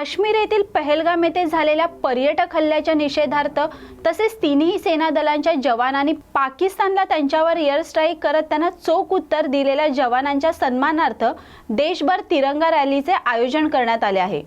काश्मीर येथील पहलगाम येथे झालेल्या पर्यटक हल्ल्याच्या निषेधार्थ तसेच तिन्ही सेना दलांच्या जवानांनी पाकिस्तानला त्यांच्यावर एअर स्ट्राईक करत त्यांना चोख उत्तर दिलेल्या जवानांच्या सन्मानार्थ देशभर तिरंगा रॅलीचे आयोजन करण्यात आले आहे.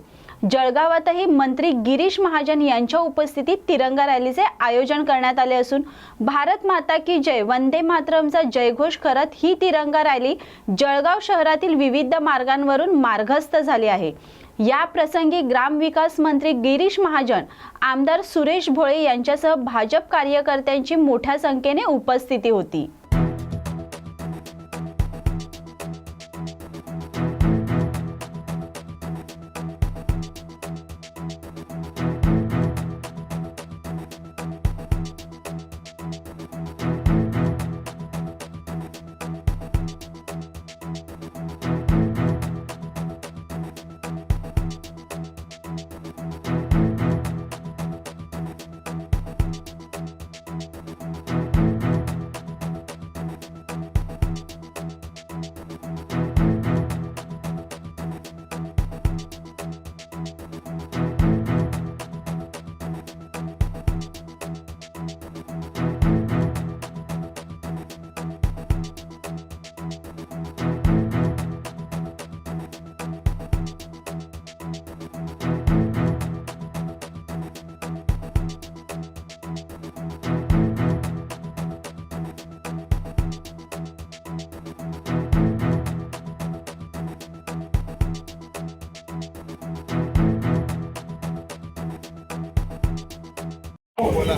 जळगावातही मंत्री गिरीश महाजन यांच्या उपस्थितीत तिरंगा रॅलीचे आयोजन करण्यात आले असून भारत माता की जय वंदे मातरमचा जयघोष करत ही तिरंगा रॅली जळगाव शहरातील विविध मार्गांवरून मार्गस्थ झाली आहे. या प्रसंगी ग्रामविकास मंत्री गिरीश महाजन आमदार सुरेश भोळे यांच्यासह भाजप कार्यकर्त्यांची मोठ्या संख्येने उपस्थिती होती.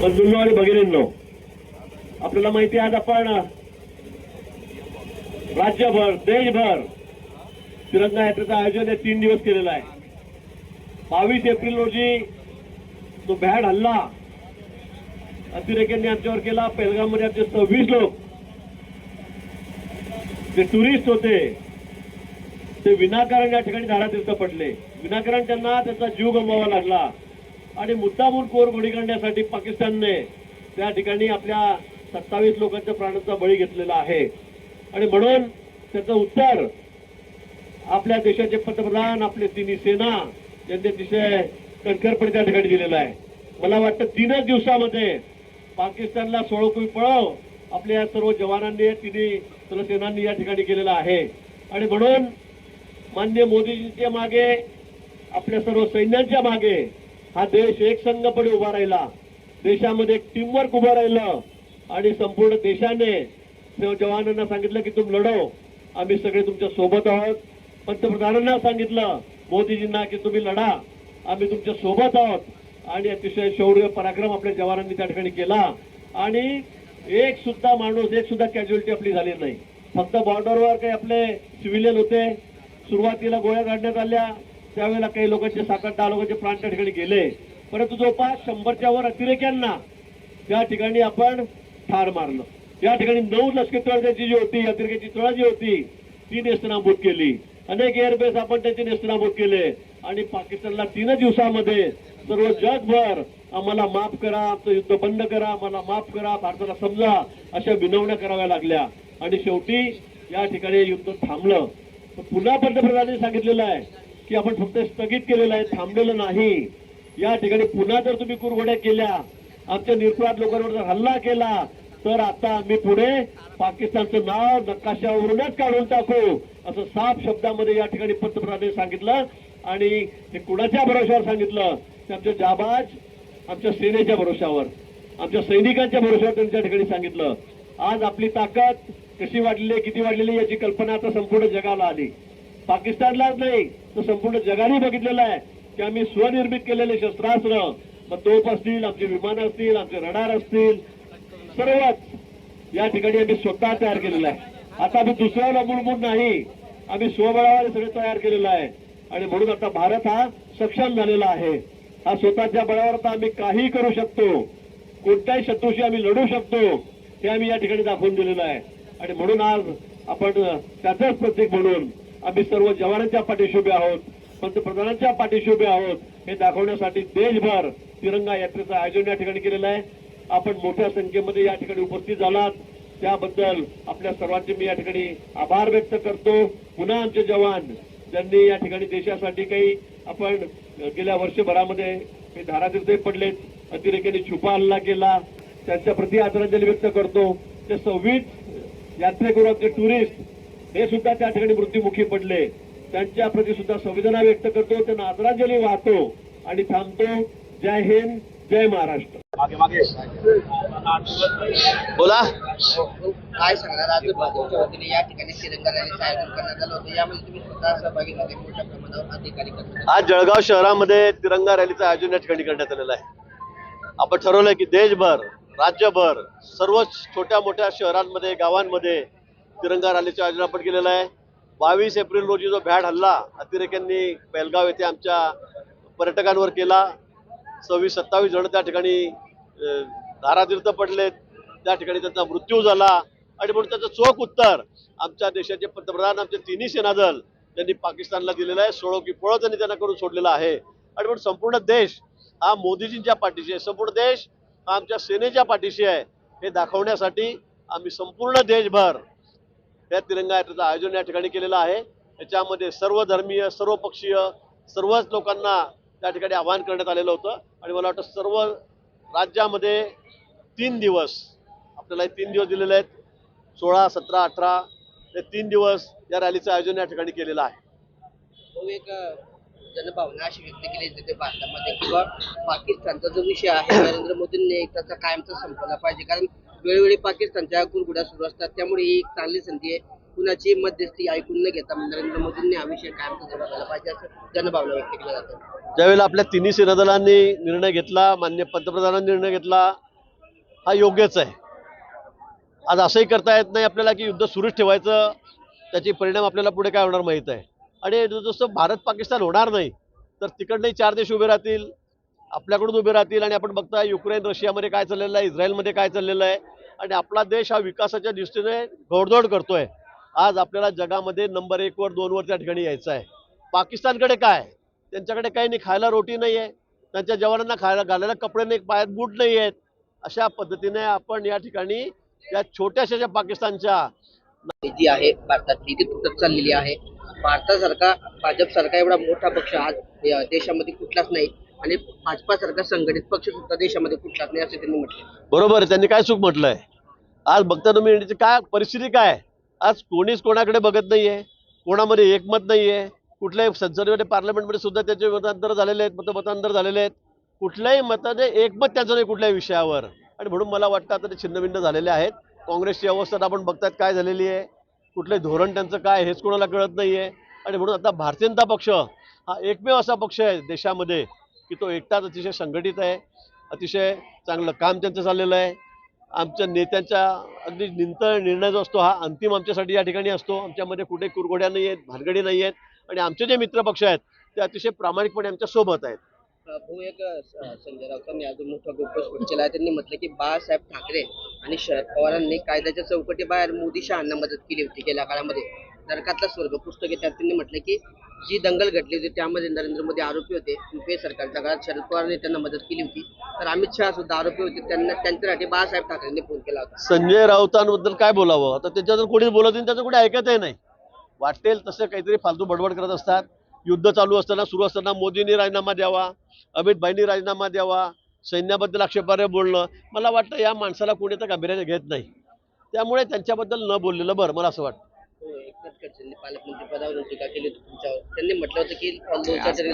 बंधूंनो आणि भगिनींनो आपल्याला माहिती आहे आज आपण राज्यभर देशभर तिरंगा यात्रेचं आयोजन हे तीन दिवस केलेलं आहे. बावीस एप्रिल रोजी तो भॅड हल्ला अतिरेक्यांनी आमच्यावर केला. पेलगाममध्ये आमचे सव्वीस लोक जे टुरिस्ट होते ते विनाकारण या ठिकाणी झाडातीर्थ पडले. विनाकारण त्यांना त्याचा जीव गमवावा लागला. आणि मुद्दामून कोर गोळी पाकिस्तानने त्या ठिकाणी आपल्या सत्तावीस लोकांच्या प्राणांचा बळी घेतलेला आहे. आणि म्हणून त्याचं उत्तर आपल्या देशाचे पंतप्रधान आपले तिन्ही सेना यांनी अतिशय कणखरपणे त्या ठिकाणी दिलेलं आहे. मला वाटतं तीनच दिवसामध्ये पाकिस्तानला सोळकुई पळव आपल्या या सर्व जवानांनी तिन्ही सर्व सेनांनी या ठिकाणी केलेलं आहे. आणि म्हणून मान्य मोदीजींच्या मागे आपल्या सर्व सैन्यांच्या मागे हा देश एकसंघपणे उभा राहिला. देशामध्ये एक टीमवर्क उभं राहिलं. आणि संपूर्ण देशाने जवानांना सांगितलं की तुम लढो. आम्ही सगळे तुमच्यासोबत आहोत. पंतप्रधानांना सांगितलं मोदीजींना की तुम्ही लढा. आम्ही तुमच्यासोबत आहोत. आणि अतिशय शौर्य पराक्रम आपल्या जवानांनी त्या ठिकाणी केला. आणि एक सुद्धा माणूस एक सुद्धा कॅज्युअलिटी आपली झाली नाही. फक्त बॉर्डरवर काही आपले सिव्हिलियन होते. सुरुवातीला गोळ्या काढण्यात आल्या. त्यावेळेला काही लोकांचे सात आठ दहा लोकांचे प्राण त्या ठिकाणी गेले. परंतु जवळपास शंभरच्या वर अतिरेक्यांना त्या ठिकाणी आपण ठार मारलं. या ठिकाणी नऊ लष्कर तळाची जी होती अतिरेक्याची तळा जी होती ती नेस्तनाबूत केली. अनेक एअरबेस आपण त्याचे नेस्तनाबूत केले. आणि पाकिस्तानला तीन दिवसामध्ये सर्व जगभर आम्हाला माफ करा आमचं युद्ध बंद करा आम्हाला माफ करा भारताला समजा अशा विनवण्या कराव्या लागल्या. आणि शेवटी या ठिकाणी युद्ध थांबलं. पुन्हा पंतप्रधानांनी सांगितलेलं आहे की आपण फक्त स्थगित केलेलं आहे थांबलेलं नाही. या ठिकाणी पुन्हा जर तुम्ही कुरघोड्या केल्या आमच्या निरपराध लोकांवर जर हल्ला केला तर आता आम्ही पुढे पाकिस्तानचं नाव नकाशावरूनच काढून टाकू असं साफ शब्दामध्ये या ठिकाणी पंतप्रधानांनी सांगितलं आणि हे कुणाच्या भरोशावर सांगितलं? ते आमच्या जाबाज आमच्या सेनेच्या भरोशावर आमच्या सैनिकांच्या भरोशावर त्यांच्या ठिकाणी सांगितलं. आज आपली ताकद कशी वाढलेली आहे किती वाढलेली याची कल्पना आता संपूर्ण जगाला आली. पाकिस्तानलाच नाही तर संपूर्ण जगाने बघितलेलं आहे की आम्ही स्वनिर्मित केलेले शस्त्रास्त्र मग तोप असतील आमचे विमान असतील आमचे रडार असतील. सर्वच या ठिकाणी आम्ही स्वतः तयार केलेलं आहे. आता आम्ही दुसऱ्याला अवलंबून नाही आम्ही स्वबळावर सगळे तयार केलेलं आहे. आणि म्हणून आता भारत हा सक्षम झालेला आहे. हा स्वतःच्या बळावर आता आम्ही काही करू शकतो. कोणत्याही शत्रूशी आम्ही लढू शकतो हे आम्ही या ठिकाणी दाखवून दिलेलं आहे. आणि म्हणून आज आपण त्याचंच प्रतीक म्हणून आम्ही सर्व जवानांच्या पाठीशी उभे आहोत पंतप्रधानांच्या पाठीशी उभे आहोत. हे दाखवण्यासाठी देशभर तिरंगा यात्रेचं आयोजन या ठिकाणी केलेलं आहे. आपण मोठ्या संख्येमध्ये या ठिकाणी उपस्थित झालात. त्याबद्दल आपल्या सर्वांचे मी या ठिकाणी आभार व्यक्त करतो. पुन्हा आमचे जवान ज्यांनी या ठिकाणी देशासाठी काही आपण गेल्या वर्षभरामध्ये हे धारातीर्थही पडलेत अतिरेक्याने छुपा हल्ला केला. त्यांच्या प्रति आदरांजली व्यक्त करतो. ते सव्वीस यात्रेकरू आमचे टुरिस्ट हे सुद्धा त्या ठिकाणी मृत्युमुखी पडले. त्यांच्या प्रती सुद्धा संवेदना व्यक्त करतो त्यांना आदरांजली वाहतो आणि थांबतो. जय हिंद जय महाराष्ट्र. बोला. काय सांगणार? आज भाजपच्या वतीने या ठिकाणी तिरंगा रॅलीचं आयोजन करण्यात आलं होतं. यामध्ये तुम्ही स्वतः सहभागी झाले. मोठ्या प्रमाणावर अधिकारी आज जळगाव शहरामध्ये तिरंगा रॅलीचं आयोजन या ठिकाणी करण्यात आलेलं आहे. आपण ठरवलंय की देशभर राज्यभर सर्व छोट्या मोठ्या शहरांमध्ये गावांमध्ये तिरंगा रॅलीचं आयोजन आपण केलेलं आहे. बावीस एप्रिल रोजी जो भ्याड हल्ला अतिरेक्यांनी बेलगाव येथे आमच्या पर्यटकांवर केला. सव्वीस सत्तावीस जण त्या ठिकाणी धारातीर्थ पडलेत. त्या ठिकाणी त्यांचा मृत्यू झाला. आणि म्हणून त्याचं चोख उत्तर आमच्या देशाचे पंतप्रधान आमचे तिन्ही सेनादल त्यांनी पाकिस्तानला दिलेलं आहे. सोळो की पळो त्यांनी त्यांना करून सोडलेलं आहे. आणि म्हणून संपूर्ण देश हा मोदीजींच्या पाठीशी आहे. संपूर्ण देश हा आमच्या सेनेच्या पाठीशी आहे. हे दाखवण्यासाठी आम्ही संपूर्ण देशभर या तिरंगा यात्रेचं आयोजन या ठिकाणी केलेलं आहे. याच्यामध्ये सर्व धर्मीय सर्व पक्षीय सर्वच लोकांना त्या ठिकाणी आवाहन करण्यात आलेलं होतं. आणि मला वाटतं सर्व राज्यामध्ये तीन दिवस आपल्याला तीन दिवस दिलेले आहेत. सोळा सतरा अठरा हे तीन दिवस या रॅलीचं आयोजन या ठिकाणी केलेलं आहे. एक जनभावना अशी व्यक्त केली जाते भारतामध्ये किंवा पाकिस्तानचा जो विषय आहे नरेंद्र मोदींनी एक त्याचा कायमचा संपला पाहिजे. कारण वेळोवेळी पाकिस्तानच्या कुरगुड्या सुरू असतात. त्यामुळे ही एक चांगली संधी आहे. कुणाची मध्यस्थी ऐकून न घेता नरेंद्र मोदींनी हा विषय कायमचा झाला पाहिजे असं जनभावना व्यक्त केला जाते. ज्यावेळेला आपल्या तिन्ही सेनादलांनी निर्णय घेतला मान्य पंतप्रधानांनी निर्णय घेतला हा योग्यच आहे. आज असंही करता येत नाही आपल्याला की युद्ध सुरूच ठेवायचं त्याचे परिणाम आपल्याला पुढे काय होणार माहीत आहे. आणि जसं भारत पाकिस्तान होणार नाही तर तिकडनंही चार देश उभे राहतील आपल्याकडून उभे राहतील आणि आपण बघताय युक्रेन रशियामध्ये काय चाललेलं आहे इस्रायलमध्ये काय चाललेलं आहे. आणि आपला देश हा विकासाच्या दृष्टीने घोडदौड करतोय. आज आपल्याला जगामध्ये नंबर एकवर दोनवर त्या ठिकाणी यायचं आहे. पाकिस्तानकडे काय? त्यांच्याकडे काही नाही खायला रोटी नाही आहे. त्यांच्या जवानांना खायला घालायला कपडे नाही पायात बूट नाही आहेत. अशा पद्धतीने आपण या ठिकाणी या छोट्याशा ज्या पाकिस्तानच्या जी आहे भारतातली ती तुटत चाललेली आहे. भारतासारखा भाजपसारखा एवढा मोठा पक्ष आज देशामध्ये कुठलाच नाही. आणि भाजपासारखा संघटित पक्ष सुद्धा देशामध्ये कुठलाच नाही असं त्यांनी म्हटलं. बरोबर आहे त्यांनी काय चूक म्हटलंय? आज बघता तुम्ही इंडियाची काय परिस्थिती काय? आहे? आज कोणीच कोणाकडे बघत नाहीये कोणामध्ये एकमत नाहीये कुठल्याही संसदेमध्ये पार्लमेंटमध्ये सुद्धा त्याचे मतांतर झालेले आहेत मत मतांतर झालेले आहेत. कुठल्याही मताने एकमत त्याचं नाही कुठल्याही विषयावर. आणि म्हणून मला वाटतं आता ते छिन्नभिन्न झालेले आहेत. काँग्रेसची अवस्था आपण बघतायत काय झालेली आहे. कुठले धोरण त्यांचं काय हेच कोणाला कळत नाहीये. आणि म्हणून आता भारतीय जनता पक्ष हा एकमेव असा पक्ष आहे देशामध्ये. की तो एकटाच अतिशय संघटित आहे अतिशय चांगलं काम त्यांचं चाललेलं आहे. आमच्या नेत्यांच्या अगदी निंतळ निर्णय जो असतो हा अंतिम आमच्यासाठी या ठिकाणी असतो. आमच्यामध्ये कुठे कुरघोड्या नाही आहेत भानगडी नाही आहेत आणि आमचे जे मित्रपक्ष आहेत ते अतिशय प्रामाणिकपणे आमच्यासोबत आहेत. भाऊ एक संजय राऊतांनी अजून मोठा गप्प केला आहे. त्यांनी म्हटलं की बाळासाहेब ठाकरे आणि शरद पवारांनी कायद्याच्या चौकटीबाहेर मोदी शहांना मदत केली होती गेल्या काळामध्ये. नरकातला स्वर्ग पुस्तके त्यात त्यांनी म्हटलं की जी दंगल घडली होती त्यामध्ये नरेंद्र मोदी आरोपी होते युपीए सरकारच्या काळात शरद पवारने त्यांना मदत केली होती. तर अमित शहा सुद्धा आरोपी होते. त्यांना त्यांच्यासाठी बाळासाहेब ठाकरेंनी फोन केला होता. संजय राऊतांबद्दल काय बोलावं? आता त्याच्यातून कोणी बोलत नाही त्याचं कोणी ऐकतही नाही. वाटेल तसं काहीतरी फालतू बडबड करत असतात. युद्ध चालू असताना सुरू असताना मोदींनी राजीनामा द्यावा अमित भाईंनी राजीनामा द्यावा सैन्याबद्दल आक्षेपार्ह बोलणं. मला वाटतं या माणसाला कोणी तर गांभीर्याने घेत नाही. त्यामुळे त्यांच्याबद्दल न बोललेलं बरं मला असं वाटतं. हो, एकनाथ खडसेंनी पालकमंत्री पदावरून टीका केली होती तुमच्यावर? त्यांनी म्हटलं होतं की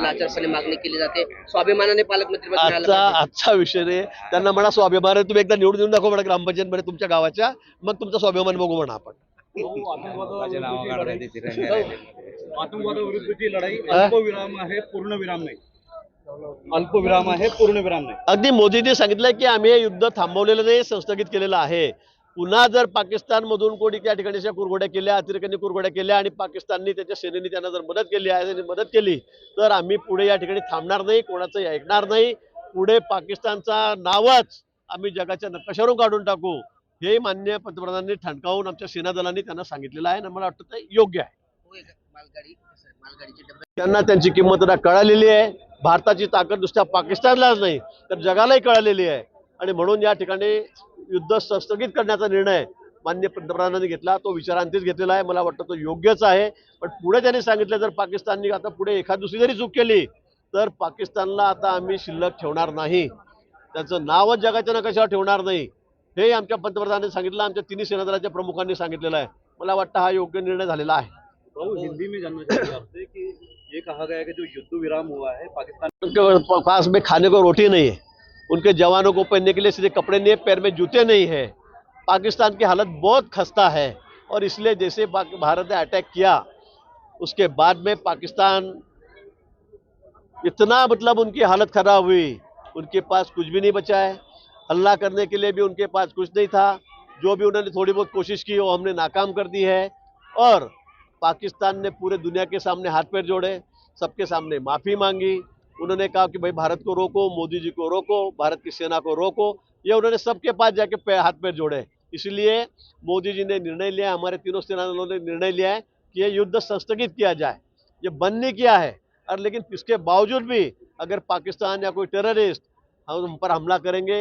लाचारपणे मागणी केली जाते. स्वाभिमानाने पालकमंत्री पद मिळालं आजचा पाहिजे. आजचा विषय रे. त्यांना म्हणा स्वाभिमान आहे, तुम्ही एकदा निवडून देऊन दाखवा म्हणा ग्रामपंचायतमध्ये तुमच्या गावाच्या. मग तुमचा स्वाभिमान बघू म्हणा आपण. आतंकवादाविरुद्धची लढाई. हा? अल्पविराम आहे पूर्णविराम नाही. अल्पविराम आहे पूर्णविराम नाही. अगदी मोदींनी सांगितलं की आम्ही हे युद्ध थांबवलेलं नाही संस्थगित केलेलं आहे. पुन्हा जर पाकिस्तानमधून कोणी त्या ठिकाणी अशा कुरघोड्या केल्या अतिरेक्यांनी कुरघोड्या केल्या आणि पाकिस्ताननी त्याच्या सेनेने त्यांना जर मदत केली आहे त्यांनी मदत केली तर आम्ही पुढे या ठिकाणी थांबणार नाही कोणाचंही ऐकणार नाही. पुढे पाकिस्तानचा नावच आम्ही जगाच्या नकाशावरून काढून टाकू हे मान्य पंतप्रधानांनी ठणकावून आमच्या सेना दलांनी त्यांना सांगितलेलं आहे आणि मला वाटतं ते योग्य आहे. त्यांना त्यांची किंमत आता कळालेली आहे. भारताची ताकद नुसत्या पाकिस्तानलाच नाही तर जगालाही कळालेली आहे. आणि म्हणून या ठिकाणी युद्ध स्थगित करण्याचा निर्णय मान्य पंतप्रधानांनी घेतला. तो विचारांतीच घेतलेला आहे. मला वाटतं तो योग्यच आहे. पण पुढे त्यांनी सांगितलं जर पाकिस्ताननी आता पुढे एखाद दुसरी जरी चूक केली तर पाकिस्तानला आता आम्ही शिल्लक ठेवणार नाही. त्याचं नावच जगाच्या नकाशावर ठेवणार नाही. हे आमच्या पंतप्रधानांनी सांगितलं. आमच्या तिन्ही सेनादलाच्या प्रमुखांनी सांगितलेलं आहे. मला वाटतं हा योग्य निर्णय झालेला आहे. हिंदी में जानना कि ये कहा गया है कि जो युद्ध विराम हुआ है पाकिस्तान उनके पास में खाने को रोटी नहीं है उनके जवानों को पहनने के लिए सीधे कपड़े नहीं पैर में जूते नहीं हैं। पाकिस्तान की हालत बहुत खस्ता है और इसलिए जैसे भारत ने अटैक किया, उसके बाद में पाकिस्तान इतना मतलब उनकी हालत खराब हुई, उनके पास कुछ भी नहीं बचा है। हल्ला करने के लिए भी उनके पास कुछ नहीं था। जो भी उन्होंने थोड़ी बहुत कोशिश की, वो हमने नाकाम कर दी है और पाकिस्तान ने पूरे दुनिया के सामने हाथ पैर जोड़े, सबके सामने माफ़ी मांगी। उन्होंने कहा कि भाई भारत को रोको, मोदी जी को रोको, भारत की सेना को रोको। ये उन्होंने सबके पास जाके पैर हाथ पैर जोड़े। इसलिए मोदी जी ने निर्णय लिया हमारे तीनों सेना दलों ने निर्णय लिया है कि ये युद्ध संस्थगित किया जाए। ये बंद नहीं किया है। और लेकिन इसके बावजूद भी अगर पाकिस्तान या कोई टेररिस्ट हम पर हमला करेंगे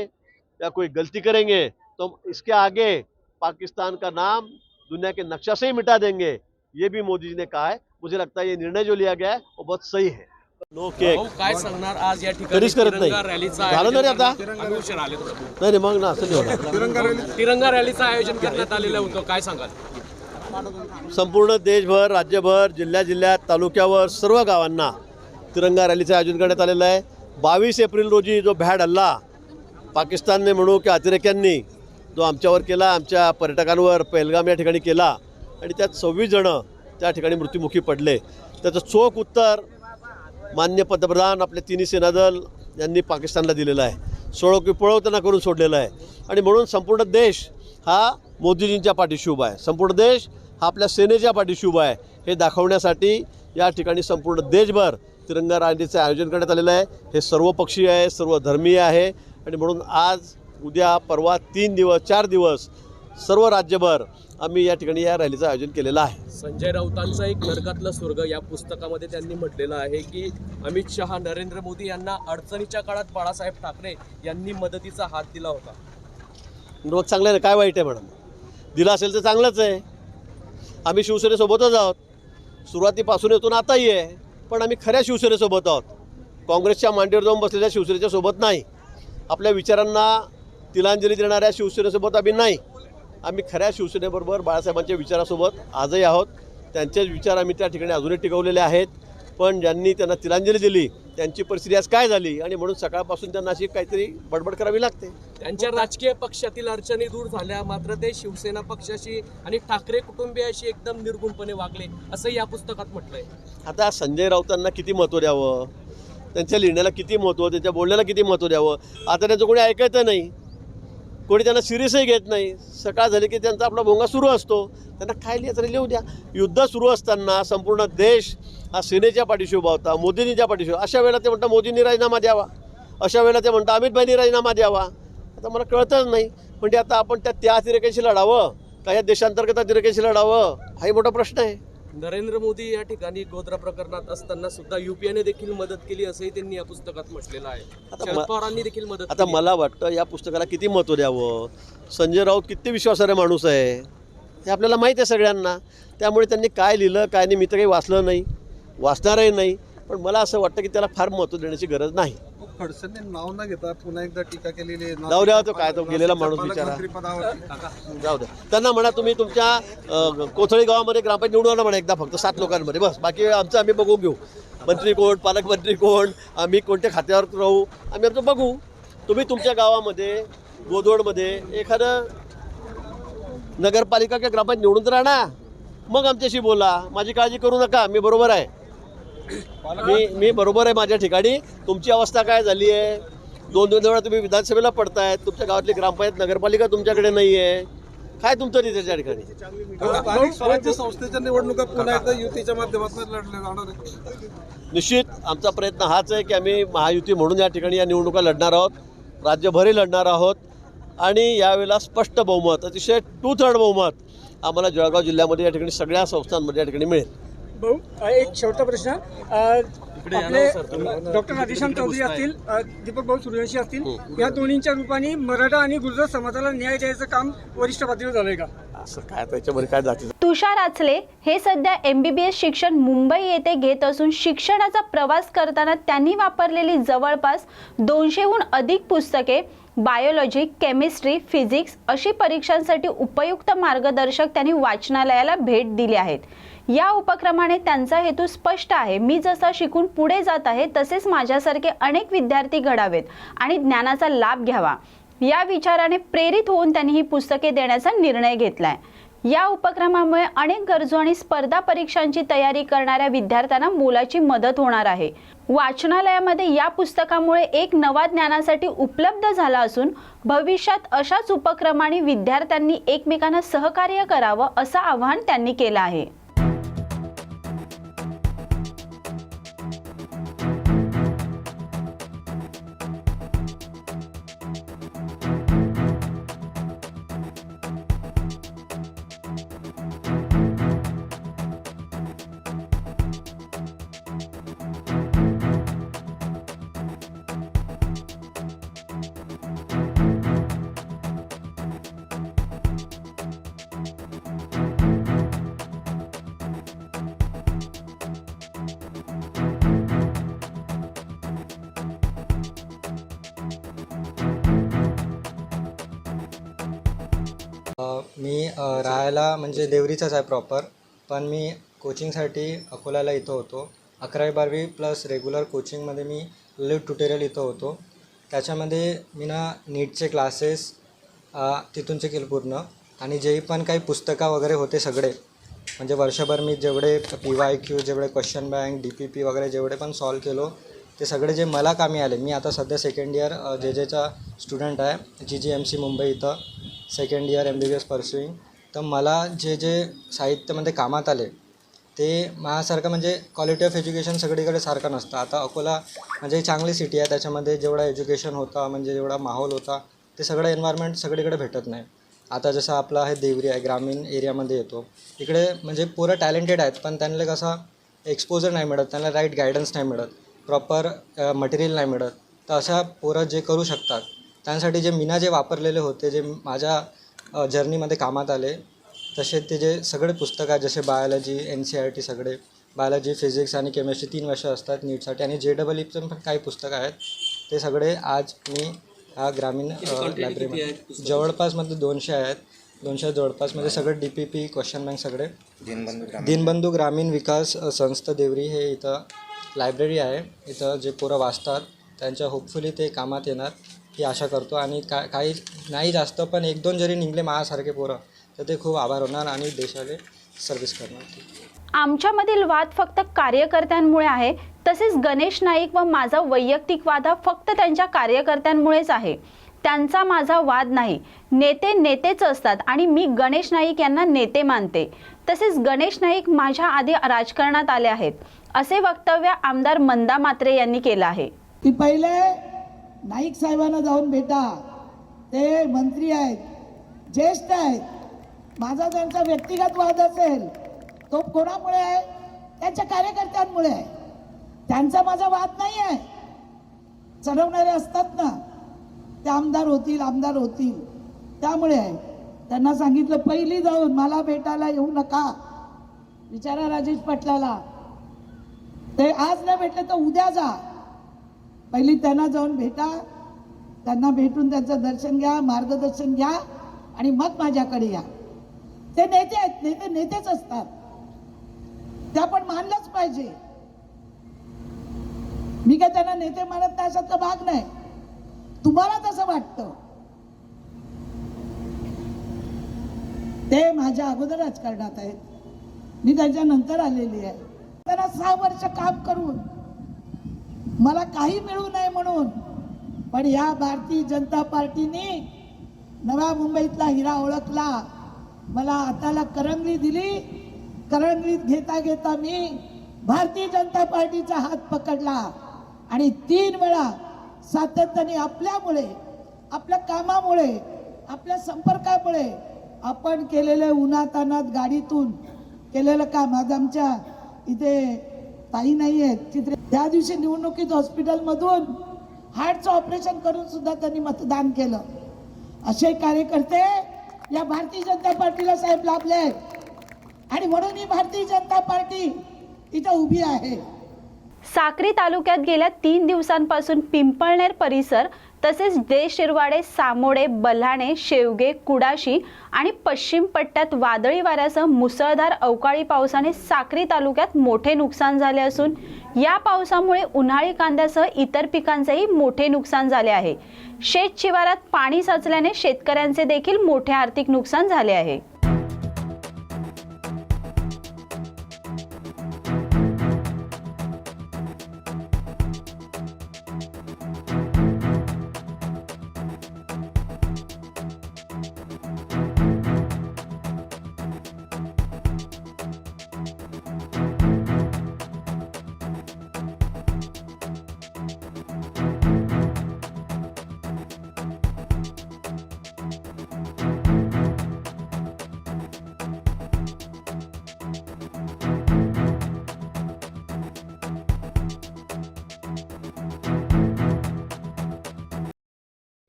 या कोई गलती करेंगे तो हम इसके आगे पाकिस्तान का नाम दुनिया के नक्शा से ही मिटा देंगे। ये भी मोदी जी ने कहा है। मुझे लगता है ये निर्णय जो लिया गया है, वो बहुत सही है। काय सांगणार आज या ठिकाणी कधीच करत नाही. तिरंगा रॅलीचं झालं आता? करण्यात- आम्ही उशिरा आले थोडं. नाही नाही मग ना असं नाही होणार. तिरंगा रॅलीचं आयोजन करण्यात आलेलं होतं काय सांगाल संपूर्ण देशभर राज्यभर जिल्ह्या जिल्ह्यात तालुक्यावर सर्व गावांना तिरंगा रॅलीचं आयोजन करण्यात आलेलं आहे बावीस एप्रिल रोजी जो भॅड हल्ला पाकिस्तानने म्हणू की अतिरेक्यांनी जो आमच्यावर केला आमच्या पर्यटकांवर पेहलगाम या ठिकाणी केला आणि त्यात सव्वीस जणं त्या ठिकाणी मृत्युमुखी पडले त्याचं चोख उत्तर मान्य पंतप्रधान आपले तिन्ही सेनादल यांनी पाकिस्तानला दिलेलं आहे. सोळो की पळव त्यांना करून सोडलेलं आहे. आणि म्हणून संपूर्ण देश हा मोदीजींच्या पाठीशी उभा आहे. संपूर्ण देश हा आपल्या सेनेच्या पाठीशी उभा आहे. हे दाखवण्यासाठी या ठिकाणी संपूर्ण देशभर तिरंगा रॅलीचं आयोजन करण्यात आलेलं आहे. हे सर्वपक्षीय आहे सर्व धर्मीय आहे. आणि म्हणून आज उद्या परवा तीन दिवस चार दिवस सर्व राज्यभर आम्ही या ठिकाणी या रॅलीचं आयोजन केलेलं आहे. संजय राऊतांचं एक नरकातलं स्वर्ग या पुस्तकामध्ये त्यांनी म्हटलेलं आहे की अमित शहा नरेंद्र मोदी यांना अडचणीच्या काळात बाळासाहेब ठाकरे यांनी मदतीचा हात दिला होता. मग चांगलं आहे ना? काय वाईट आहे मॅडम? दिलं असेल तर चांगलंच आहे. आम्ही शिवसेनेसोबतच आहोत. सुरुवातीपासून येतो आताही आहे. पण आम्ही खऱ्या शिवसेनेसोबत आहोत. काँग्रेसच्या मांडीवर जाऊन बसलेल्या शिवसेनेच्या सोबत नाही. आपल्या विचारांना तिलांजली देणाऱ्या शिवसेनेसोबत आम्ही नाही. आम्ही खऱ्या शिवसेनेबरोबर बाळासाहेबांच्या विचारासोबत आजही आहोत. त्यांचेच विचार आम्ही त्या ठिकाणी अजूनही टिकवलेले आहेत. पण ज्यांनी त्यांना तिलांजली दिली त्यांची परिस्थिती आज काय झाली? आणि म्हणून सकाळपासून त्यांना अशी काहीतरी बडबड करावी लागते. त्यांच्या राजकीय पक्षातील अडचणी दूर झाल्या मात्र ते शिवसेना पक्षाशी आणि ठाकरे कुटुंबियाशी एकदम निर्गुणपणे वागले असं या पुस्तकात म्हटलंय. आता संजय राऊतांना किती महत्त्व द्यावं? त्यांच्या लिहिण्याला किती महत्त्व त्यांच्या बोलण्याला किती महत्त्व द्यावं? आता त्यांचं कोणी ऐकायचं नाही. कोणी त्यांना सिरियसही घेत नाही. सकाळ झाली की त्यांचा आपला भोंगा सुरू असतो. त्यांना काय लिहायचं लिहू द्या. युद्ध सुरू असताना संपूर्ण देश हा सेनेच्या पाठीशी उभा होता मोदींच्या पाठीशी अशा वेळेला ते म्हणतात मोदींनी राजीनामा द्यावा. अशा वेळेला ते म्हणतात अमितभाईनी राजीनामा द्यावा. आता मला कळतच नाही. म्हणजे आता आपण त्या त्या अतिरेक्याशी लढावं का या देशांतर्गत अतिरेक्याशी लढावं हाही मोठा प्रश्न आहे. नरेंद्र मोदी या ठिकाणी गोध्रा प्रकरणात असताना सुद्धा युपीएने देखील मदत केली असंही त्यांनी या पुस्तकात म्हटलेलं आहे. शरद पवारांनी देखील मदत आता केली. मला वाटतं या पुस्तकाला किती महत्त्व द्यावं? संजय राऊत किती विश्वासार्ह माणूस आहे? हे आपल्याला माहीत आहे सगळ्यांना. त्यामुळे त्यांनी काय लिहिलं काय नाही मी तर काही वाचलं नाही. वाचणारही नाही. पण मला असं वाटतं की त्याला फार महत्त्व देण्याची गरज नाही. खडसेंनी नाव न घेता पुन्हा एकदा टीका केलेली जाऊ द्या तो काय तो गेलेला माणूस. पालकमंत्रीपदावरती. जाऊ द्या. त्यांना म्हणा तुम्ही तुमच्या कोथळी गावामध्ये ग्रामपंचायत निवडून आणा म्हणा एकदा फक्त सात लोकांमध्ये. बस बाकी आमचं आम्ही बघून घेऊ. मंत्री कोण पालकमंत्री कोण आम्ही कोणत्या खात्यावर राहू आम्ही आमचं बघू. तुम्ही तुमच्या गावामध्ये गोदवडमध्ये एखादं नगरपालिका किंवा ग्रामपंचायत निवडून तर आणा. मग आमच्याशी बोला. माझी काळजी करू नका. मी बरोबर आहे. मी मी बरोबर आहे माझ्या ठिकाणी. तुमची अवस्था काय झाली आहे? दोन दोन वेळा तुम्ही विधानसभेला पडतायत तुमच्या गावातली ग्रामपंचायत नगरपालिका तुमच्याकडे नाही आहे. काय तुमचं तिथे त्या ठिकाणी? स्वराज्य संस्थेच्या निवडणुका पुन्हा एकदा युतीच्या माध्यमातून लढल्या जाणार निश्चित आमचा प्रयत्न हाच आहे की आम्ही महायुती म्हणून या ठिकाणी या निवडणुका लढणार आहोत. राज्यभरही लढणार आहोत. आणि यावेळेला स्पष्ट बहुमत अतिशय टू थर्ड बहुमत आम्हाला जळगाव जिल्ह्यामध्ये या ठिकाणी सगळ्या संस्थांमध्ये या ठिकाणी मिळेल. भाऊ एक शेवटचा प्रश्न. आपले डॉक्टर राधेश्याम चौधरी असतील दीपक भाऊ सूर्यवंशी असतील या दोन्हींच्या रूपाने मराठा आणि गुर्जर समाजाला न्याय द्यायचं काम वरिष्ठ पातळीवर झालंय का? असं काय त्याच्यामध्ये काय जाती तुषार आचले हे सध्या एम बी बी एस शिक्षण मुंबई येथे घेत असून शिक्षणाचा प्रवास करताना त्यांनी वापरलेली जवळपास दोनशेहून अधिक पुस्तके बायोलॉजी केमिस्ट्री फिजिक्स अशी परीक्षांसाठी उपयुक्त मार्गदर्शक त्यांनी वाचनालयाला भेट दिली आहेत. या उपक्रमाने त्यांचा हेतू स्पष्ट आहे. मी जसा शिकून पुढे जात आहे तसेच माझ्यासारखे अनेक विद्यार्थी घडावेत आणि ज्ञानाचा लाभ घ्यावा. या विचाराने प्रेरित होऊन त्यांनी ही पुस्तके देण्याचा निर्णय घेतलाय. या उपक्रमामुळे अनेक गरजू आणि स्पर्धा परीक्षांची तयारी करणाऱ्या विद्यार्थ्यांना मोलाची मदत होणार आहे. वाचनालयामध्ये या पुस्तकामुळे एक नवा ज्ञानासाठी उपलब्ध झाला असून भविष्यात अशाच उपक्रमाने विद्यार्थ्यांनी एकमेकांना सहकार्य करावं असं आवाहन त्यांनी केलं आहे. मी राहायला म्हणजे देवरीचाच आहे प्रॉपर पण मी कोचिंगसाठी अकोल्याला इथं होतो. अकरावी बारावी प्लस रेग्युलर कोचिंगमध्ये मी लिव्ह ट्युटोरियल इथं होतो. त्याच्यामध्ये मी ना नीटचे क्लासेस तिथूनचे केले पूर्ण. आणि जेही पण काही पुस्तकं वगैरे होते सगळे म्हणजे वर्षभर मी जेवढे पी वाय क्यू जेवढे question bank D P P वगैरे जेवढे पण सॉल्व केलो ते सगळे जे मला कामी आले मी आता सध्या सेकंड इयर जे जेचा स्टुडंट आहे G G M C Mumbai इथं. Second year M B B S pursuing तर मला जे जे साहित्यामध्ये कामात आले ते माझ्यासारखं म्हणजे क्वालिटी ऑफ एज्युकेशन सगळीकडे सारखं नसतं. आता अकोला म्हणजे चांगली सिटी आहे त्याच्यामध्ये जेवढा एज्युकेशन होता म्हणजे जेवढा माहोल होता ते सगळं एन्व्हायरमेंट सगळीकडे भेटत नाही. आता जसं आपला आहे देवरी आहे ग्रामीण एरियामध्ये येतो. इकडे म्हणजे पोरं टॅलेंटेड आहेत पण त्यांना कसा एक्सपोजर नाही मिळत त्यांना राईट गायडन्स नाही मिळत प्रॉपर मटेरियल नाही मिळत. तर अशा पोरं जे करू शकतात त्यांसाठी जे मीना जे वापरलेले होते जे माझ्या जर्नीमध्ये कामात आले तसे ते जे सगळे पुस्तकं आहेत जसे biology N C R T सगळे बायोलॉजी फिजिक्स आणि केमिस्ट्री तीन वर्ष असतात नीटसाठी आणि जे डबल ईचं पण काही पुस्तकं आहेत. ते सगळे आज मी ह्या ग्रामीण लायब्ररीमध्ये जवळपासमध्ये दोनशे आहेत. दोनशे जवळपासमध्ये सगळे D P P question bank सगळे. दीनबंधू ग्रामीण. विकास संस्था देवरी हे इथं लायब्ररी आहे. इथं जे पोरं वाचतात त्यांच्या होपफुली ते कामात येणार. ही आशा करतो. आणि का काही नाही जास्त पण एक दोन जरी निघले माझ्यासारखे पोरं तर ते खूप आभार होणार आणि देशाला सर्व्हिस करणार. आमच्यामधील वाद फक्त कार्यकर्त्यांमुळे आहे. तसेच गणेश नाईक व माझा वैयक्तिक वाद हा फक्त त्यांच्या कार्यकर्त्यांमुळेच आहे. त्यांचा माझा वाद नाही. नेते नेतेच असतात आणि मी गणेश नाईक यांना नेते मानते. तसेच गणेश नाईक माझ्या आधी राजकारणात आले आहेत. असे वक्तव्य आमदार मंदा मात्रे यांनी केलं आहे. की पहिले नाईक साहेबांना जाऊन भेटा. ते मंत्री आहेत ज्येष्ठ आहेत. माझा त्यांचा व्यक्तिगत वाद असेल तो कोणामुळे आहे? त्यांच्या कार्यकर्त्यांमुळे आहे. त्यांचा माझा वाद नाही आहे चढवणारे असतात ना ते आमदार होतील आमदार होतील. त्यामुळे आहे. त्यांना सांगितलं पहिली जाऊन मला भेटायला येऊ नका. विचारा राजेश पाटलाला. ते आज नाही भेटले तर उद्या जा. पहिली त्यांना जाऊन भेटा त्यांना भेटून त्यांचं दर्शन घ्या मार्गदर्शन घ्या आणि मग माझ्याकडे या. ते नेते आहेत नेते नेतेच असतात. ते आपण मानलंच पाहिजे. मी काय त्यांना नेते मानत नाही अशातला भाग नाही. तुम्हाला तसं वाटतं. ते माझ्या अगोदर राजकारणात आहेत. मी त्यांच्या नंतर आलेली आहे. त्यांना सहा वर्ष काम करून मला काही मिळू नये म्हणून. पण या भारतीय जनता पार्टीने नव्या मुंबईतला हिरा ओळखला. मला हाताला करंगली दिली. करंगलीत घेता घेता मी भारतीय जनता पार्टीचा हात पकडला. आणि तीन वेळा सातत्याने आपल्यामुळे आपल्या कामामुळे आपल्या संपर्कामुळे आपण केलेल्या उन्हातानात गाडीतून केलेलं काम आज आमच्या इथे ताई नाही आहेत चित्र त्या दिवशी निवडणुकीत हॉस्पिटलमधून हार्टचं ऑपरेशन करून सुद्धा त्यांनी मतदान केलं. असे कार्यकर्ते या भारतीय जनता पार्टीला साहेब लाभले. आहेत आणि म्हणून ही भारतीय जनता पार्टी इथं उभी आहे. साक्री तालुक्यात गेल्या तीन दिवसांपासून पिंपळनेर परिसर तसेच देश शिरवाडे सामोडे बल्हाणे शेवगे कुडाशी आणि पश्चिम पट्ट्यात वादळी वाऱ्यासह मुसळधार अवकाळी पावसाने साक्री तालुक्यात मोठे नुकसान झाले असून या पावसामुळे उन्हाळी कांद्यासह इतर पिकांचेही मोठे नुकसान झाले आहे. शेत शिवारात पाणी साचल्याने शेतकऱ्यांचे देखील मोठे आर्थिक नुकसान झाले आहे.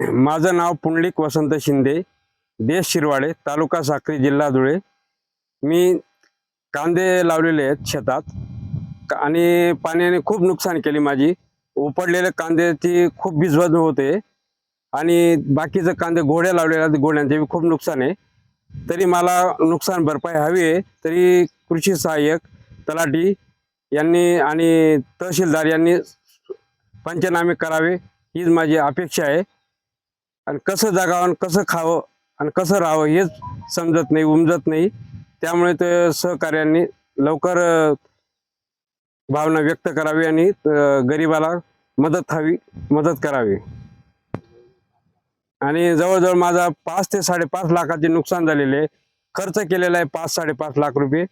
माझं नाव पुंडलिक वसंत शिंदे देश शिरवाडे तालुका साक्री जिल्हा धुळे. मी कांदे लावलेले आहेत शेतात का- आणि पाण्याने खूप नुकसान केली माझी. उपडलेल्या कांद्याची खूप बिजवण होते आणि बाकीचं कांदे घोड्या लावलेल्या आहेत, घोड्यांचे बी खूप नुकसान आहे. तरी मला नुकसान भरपाई हवी आहे तरी कृषी सहाय्यक तलाठी यांनी आणि तहसीलदार यांनी पंचनामे करावे हीच माझी अपेक्षा आहे. आणि कसं जगावं आणि कसं खावं आणि कसं राहावं हेच समजत नाही उमजत नाही. त्यामुळे ते सहकार्यांनी लवकर भावना व्यक्त करावी आणि गरिबाला मदत हवी मदत करावी. आणि जवळजवळ माझा पाच ते साडेपाच लाखाचे नुकसान झालेले आहे. खर्च केलेला आहे पाच साडेपाच लाख रुपये.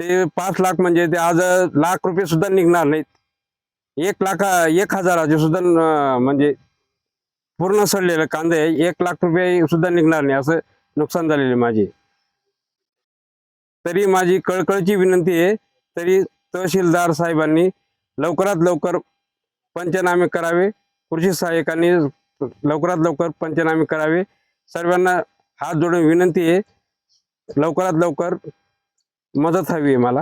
ते पाच लाख म्हणजे ते आज लाख रुपये सुद्धा निघणार नाहीत. एक लाखा एक हजाराचे सुद्धा म्हणजे पूर्ण सडलेलं कांदे आहे. एक लाख रुपये सुद्धा निघणार नाही. असं नुकसान झालेले माझे. तरी माझी कळकळची विनंती आहे तरी तहसीलदार साहेबांनी लवकरात लवकर पंचनामे करावे कृषी सहाय्यकांनी लवकरात लवकर पंचनामे करावे. सर्वांना हात जोडून विनंती आहे लवकरात लवकर मदत हवी आहे मला.